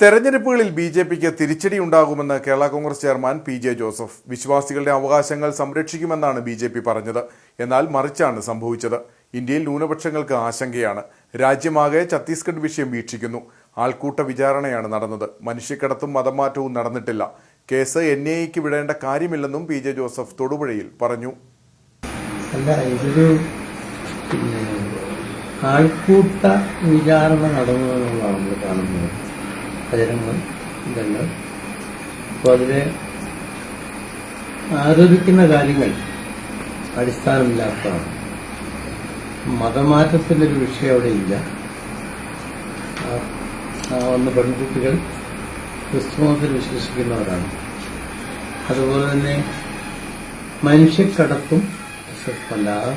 തെരഞ്ഞെടുപ്പുകളിൽ B J പിക്ക് തിരിച്ചടിയുണ്ടാകുമെന്ന് Kerala Congress chairman P J Joseph. വിശ്വാസികളുടെ അവകാശങ്ങൾ സംരക്ഷിക്കുമെന്നാണ് ബി ജെ പി പറഞ്ഞത്. എന്നാൽ മറിച്ചാണ് സംഭവിച്ചത്. ഇന്ത്യയിൽ ന്യൂനപക്ഷങ്ങൾക്ക് ആശങ്കയാണ്. രാജ്യമാകെ ഛത്തീസ്ഗഡ് വിഷയം വീക്ഷിക്കുന്നു. ആൾക്കൂട്ട വിചാരണയാണ് നടന്നത്. മനുഷ്യക്കടത്തും മതമാറ്റവും നടന്നിട്ടില്ല. കേസ് എൻ വിടേണ്ട കാര്യമില്ലെന്നും പി ജെ ജോസഫ് തൊടുപുഴയിൽ പറഞ്ഞു. അല്ല ഇതൊരു ആൾക്കൂട്ട വിചാരണ നടന്നു കാണുന്നത്. ഭജനങ്ങൾ ഇതെല്ലാം അപ്പോൾ അതിലെ ആരോപിക്കുന്ന കാര്യങ്ങൾ അടിസ്ഥാനമില്ലാത്തതാണ്. മതമാറ്റത്തിന്റെ ഒരു വിഷയം അവിടെ ഇല്ല. വന്ന പെൺകുട്ടികൾ ക്രിസ്തുമതത്തിൽ വിശ്വസിക്കുന്നവരാണ്. അതുപോലെ തന്നെ മനുഷ്യക്കടത്തും പ്രസക്തമല്ല. ആ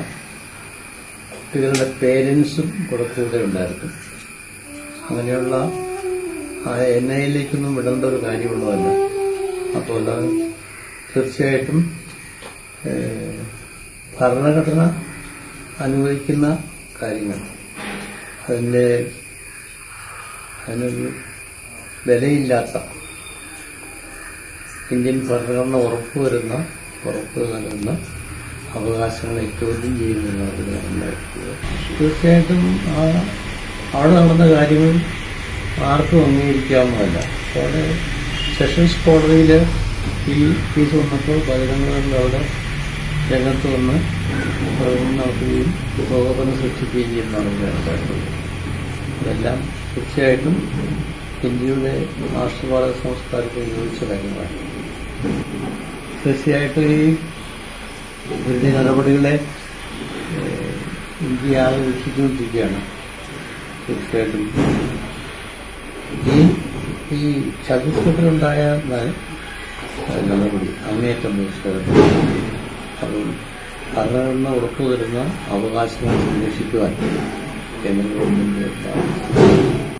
കുട്ടികളുടെ പേരൻസും കൂടെ കൂടെ ഉണ്ടായിരുന്നു അങ്ങനെയുള്ള ആ എൻ ഐയിലേക്കൊന്നും വിടേണ്ട ഒരു കാര്യമുള്ളതല്ല. അപ്പോൾ അത് തീർച്ചയായിട്ടും ഭരണഘടന അനുവദിക്കുന്ന കാര്യങ്ങൾ. അതിന്റെ അതിനൊരു വിലയില്ലാത്ത ഇന്ത്യൻ ഭരണഘടന ഉറപ്പുവരുന്ന ഉറപ്പ് നൽകുന്ന അവകാശങ്ങളെ ചോദ്യം ചെയ്യുന്നതാണ് തീർച്ചയായിട്ടും ആ അവിടെ നടന്ന കാര്യങ്ങൾ ആർക്കും അംഗീകരിക്കാവുന്നതല്ല. അവിടെ സെഷൻസ് കോടതിയിൽ ഈ കേസ് വന്നപ്പോൾ ബഹിരംഗങ്ങളിൽ അവിടെ രംഗത്ത് വന്ന് നടത്തുകയും പ്രകോപനം സൃഷ്ടിക്കുകയും ചെയ്യുന്നതാണ് മനസ്സിലാക്കുന്നത് ഇതെല്ലാം തീർച്ചയായിട്ടും ഇന്ത്യയുടെ രാഷ്ട്രപാത സംസ്കാരത്തെ യോജിച്ച കാര്യങ്ങളാണ്. തീർച്ചയായിട്ടും ഈ ഇവരുടെ നടപടികളെ ഇന്ത്യ ആകെ വീക്ഷിച്ചുകൊണ്ടിരിക്കുകയാണ് തീർച്ചയായിട്ടും ഈ ഈ ന- നടപടി അങ്ങേറ്റം തീർച്ചയായിട്ടും അപ്പം ഭരണഘടന ഉറപ്പുവരുന്ന അവകാശങ്ങൾ സംരക്ഷിക്കുവാൻ കേന്ദ്ര ഗവൺമെന്റ്